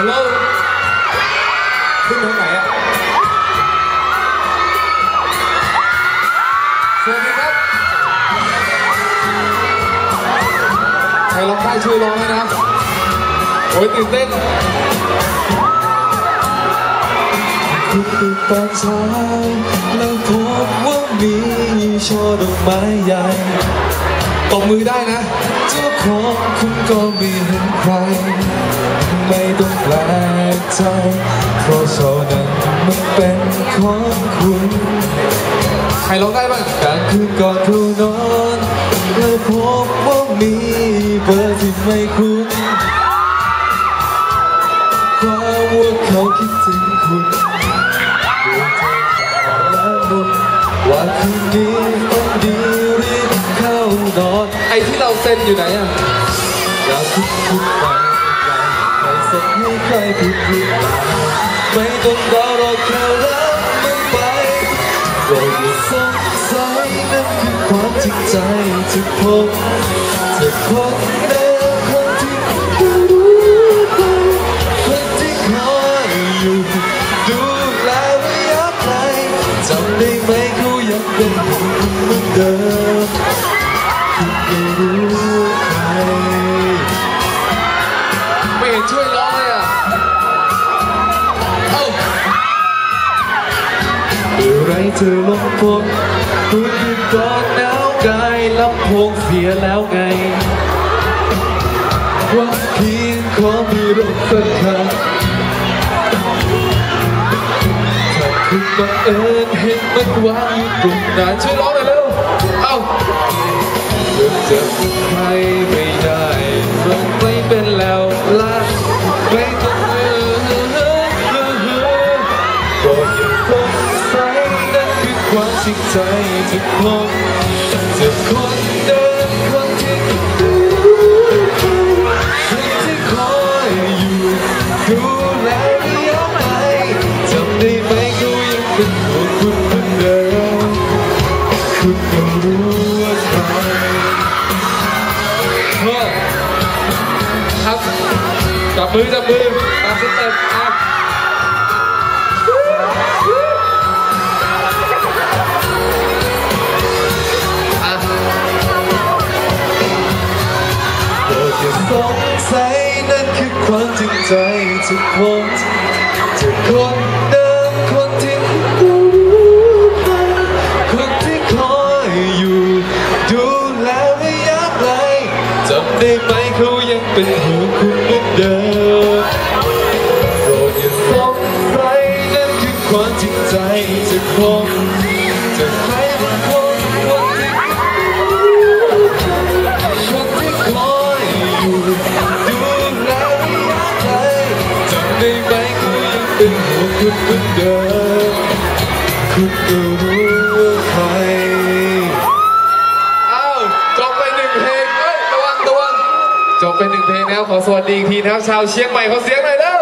ฮัลโหลขึ้นทางไหนอะ สวัสดีครับ ใครร้องได้ช่วยร้องเลยนะโอ้ยตื่นเต้นคุณตื่นตอนเช้าแล้วพบว่ามีช่อดอกไม้ใหญ่ตบมือได้นะ เจ้าของคุณก็ไม่เห็นใคร ใจเพราะช่อนั้นมันเป็นของคุณใครร้องได้บ้างกลางคืนก่อนเข้านอนแล้วพบว่ามีเบอร์ที่ไม่คุ้นความว่าเขาคิดถึงคุณดวงใจขาดแล้วมุนว่าคืนนี้ต้องดีรีบเข้านอน ไอ้ที่เราเซ็นอยู่ไหนอะ ใครสักให้ใครผิดหรือเปล่าไม่ต้องรอรอแค่รับมันไปโปรดอย่าสงสัยนั่นคือความจริงใจจะพบจะคนเดิมคนที่รู้ไปคนที่คอยอยู่ดูแลระยะไกลจำได้ไหมเขายังเป็นคนเหมือนเดิม เธอลงพงคุณคือก่อนหนาวกายลำโพงเสียแล้วไงว่าเพียงขอมีรถสักคันถ้าคุณบังเอิญเห็นมันวางอยู่ตรงนั้นช่วยร้องหน่อย คือความจริงใจจะพบจะคนเดิมคนที่คนที่คอยอยู่ดูแลระยะไกลจำได้ไหมเขายังเป็นห่วงคุณเหมือนเดิมคุณก็รู้ว่าใครเฮ้อครับจับมือจับมือตามสเต็ปอะอ่ สงสัยนั่นคือความจริงใจทุกคนจะคนเดิมคนที่รู้มาคนที่คอยอยู่ ดูแลระยะไกลจำได้ไหมเขายังเป็นห่วงคุณเหมือนเดิมโปรดอย่าสงสัยนั่นคือความจริงใจจะคนจะค หยุดเอนเดิมคุณก็รู้ว่าใครอ้าจบไปหนึ่งเพลงเอ้ยระวังระวังจบไปหนึ่งเพลงแล้วขอสวัสดีอีกทีนะครับชาวเชียงใหม่ขอเสียงหน่อยเร็